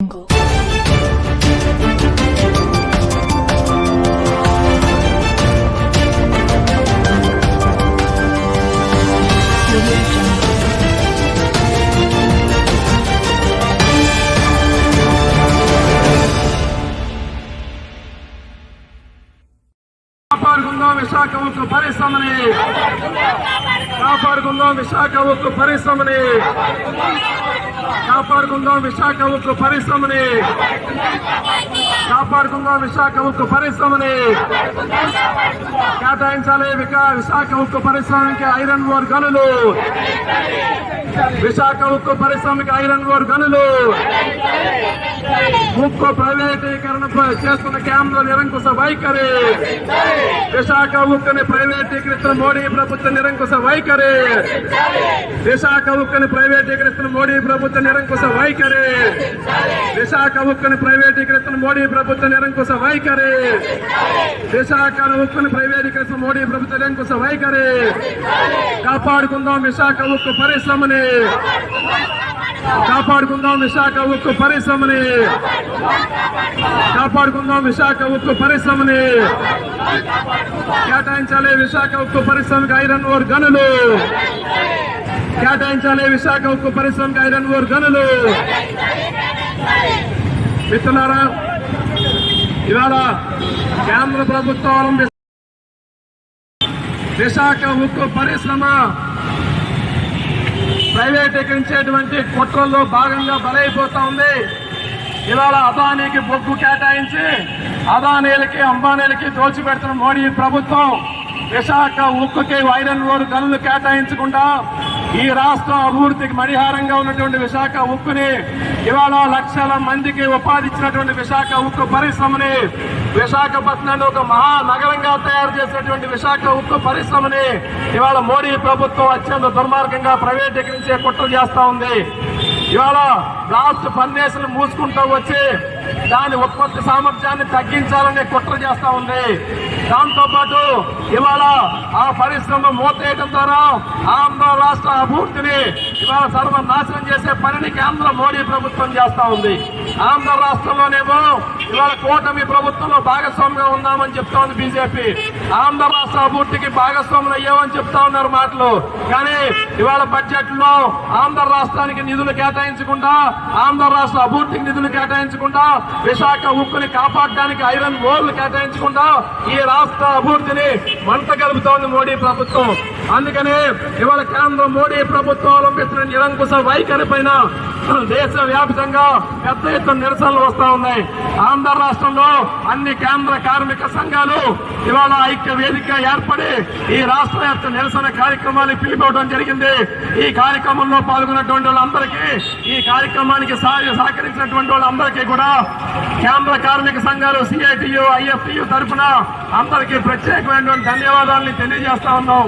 jungle. కాపాడుకుందాం విశాఖ ఉక్కు పరిశ్రమని కాపాడుకుందాం విశాఖ ఉక్కు పరిశ్రమని కాపాడుకుందాం విశాఖ ఉక్కు పరిశ్రమని. కాపాడుకుందాం విశాఖ ఉక్కు పరిశ్రమని. కేటాయించాలి వికా- విశాఖ ఉక్కు పరిశ్రమకి ఐరన్ ఓర్ గనులు. విశాఖ ఉక్కు పరిశ్రమకి ఐరన్ ఓర్ గనులు. ఉక్కు ప్రైవేటీకరణ చేస్తున్న కేంద్ర నిరంకుశ వైఖరి. విశాఖ ఉక్కుని ప్రైవేటీకరిస్తున్న మోడీ ప్రభుత్వ నిరంకుశ వైఖరి. విశాఖ ఉక్కుని ప్రైవేటీకరిస్తున్న మోడీ ప్రభుత్వ నిరంకుశ వైఖరి. విశాఖ ఉక్కుని ప్రైవేటీకరిస్తున్న మోడీ ప్రభుత్వ నిరంకుశ వైఖరి. విశాఖ ఉక్కుని ప్రైవేటీకరిస్తున్న మోడీ ప్రభుత్వ నిరంకుశ వైఖరి. కాపాడుకుందాం విశాఖ ఉక్కు పరిశ్రమని. కాపాడుకుందాం విశాఖ ఉక్కు పరిశ్రమని. కాపాడుకుందాం విశాఖ ఉక్కు పరిశ్రమని. కేటాయించాలి విశాఖ ఉక్కు పరిశ్రమకి ఐరన్ ఓర్ గనులు. కేటాయించాలి విశాఖ ఉక్కు పరిశ్రమకి ఐరన్ ఓర్ గనులు. మిత్రులారా ఇవాళ కేంద్ర ప్రభుత్వం విశాఖ ఉక్కు పరిశ్రమ ప్రైవేటీకరించేటువంటి కుట్రల్లో భాగంగా బలైపోతా ఉంది. ఇవాళ అదానీకి బొగ్గు కేటాయించి అదానీలకి అంబానీలకి దోచిపెడుతున్న మోడీ ప్రభుత్వం విశాఖ ఉక్కుకి ఐరన్ రోడ్ గనులు కేటాయించకుండా ఈ రాష్ట్రం అభివృద్ధికి మణిహారంగా ఉన్నటువంటి విశాఖ ఉక్కుని ఇవాళ లక్షల మందికి ఉపాధి ఇచ్చినటువంటి విశాఖ ఉక్కు పరిశ్రమని విశాఖపట్నాన్ని ఒక మహానగరంగా తయారు చేసినటువంటి విశాఖ ఉక్కు పరిశ్రమని ఇవాళ మోడీ ప్రభుత్వం అత్యంత దుర్మార్గంగా ప్రైవేటీకరించే కుట్ర చేస్తా ఉంది. ఇవాళ బ్లాస్ట్ ఫర్నేసులు మూసుకుంటూ వచ్చి దాని ఉత్పత్తి సామర్థ్యాన్ని తగ్గించాలనే కుట్ర చేస్తా ఉంది. దాంతో పాటు ఇవాళ ఆ పరిశ్రమ మూతేయడం ద్వారా ఆంధ్ర రాష్ట్ర అభివృద్ధిని ఇవాళ సర్వనాశనం చేసే పనిని కేంద్ర మోడీ ప్రభుత్వం చేస్తా ఉంది. ఆంధ్ర రాష్ట్రంలోనేమో ఇవాళ కూటమి ప్రభుత్వంలో భాగస్వామిగా ఉన్నామని చెప్తా ఉంది బీజేపీ. ఆంధ్ర రాష్ట్ర అభివృద్ధికి భాగస్వాములు అయ్యామని చెప్తా ఉన్నారు మాటలు. కానీ ఇవాళ బడ్జెట్లో ఆంధ్ర రాష్ట్రానికి నిధులు కేటాయించకుండా ఆంధ్ర రాష్ట్ర అభివృద్ధికి నిధులు కేటాయించకుండా విశాఖ ఉక్కుని కాపాడడానికి ఐరన్ ఓర్లు కేటాయించకుండా ఈ రాష్ట్ర అభివృద్ధిని మంట కలుపుతోంది మోడీ ప్రభుత్వం. అందుకనే ఇవాళ కేంద్ర మోడీ ప్రభుత్వం అవలంబిస్తున్న నిరంకుశ వైఖరి పైన దేశ వ్యాప్తంగా పెద్ద ఎత్తున నిరసనలు వస్తా ఉన్నాయి. ఆంధ్ర రాష్ట్రంలో అన్ని కేంద్ర కార్మిక సంఘాలు ఇవాళ ఐక్య వేదిక ఏర్పడి ఈ రాష్ట్ర యొక్క నిరసన కార్యక్రమాన్ని పిలిపోవడం జరిగింది. ఈ కార్యక్రమంలో పాల్గొన్నటువంటి వాళ్ళందరికీ ఈ కార్యక్రమానికి సహకరించినటువంటి వాళ్ళందరికీ కూడా కేంద్ర కార్మిక సంఘాలు సిఐటియు ఐఎఫ్టియు తరఫున అందరికీ ప్రత్యేకమైనటువంటి ధన్యవాదాలని తెలియజేస్తా ఉన్నాం.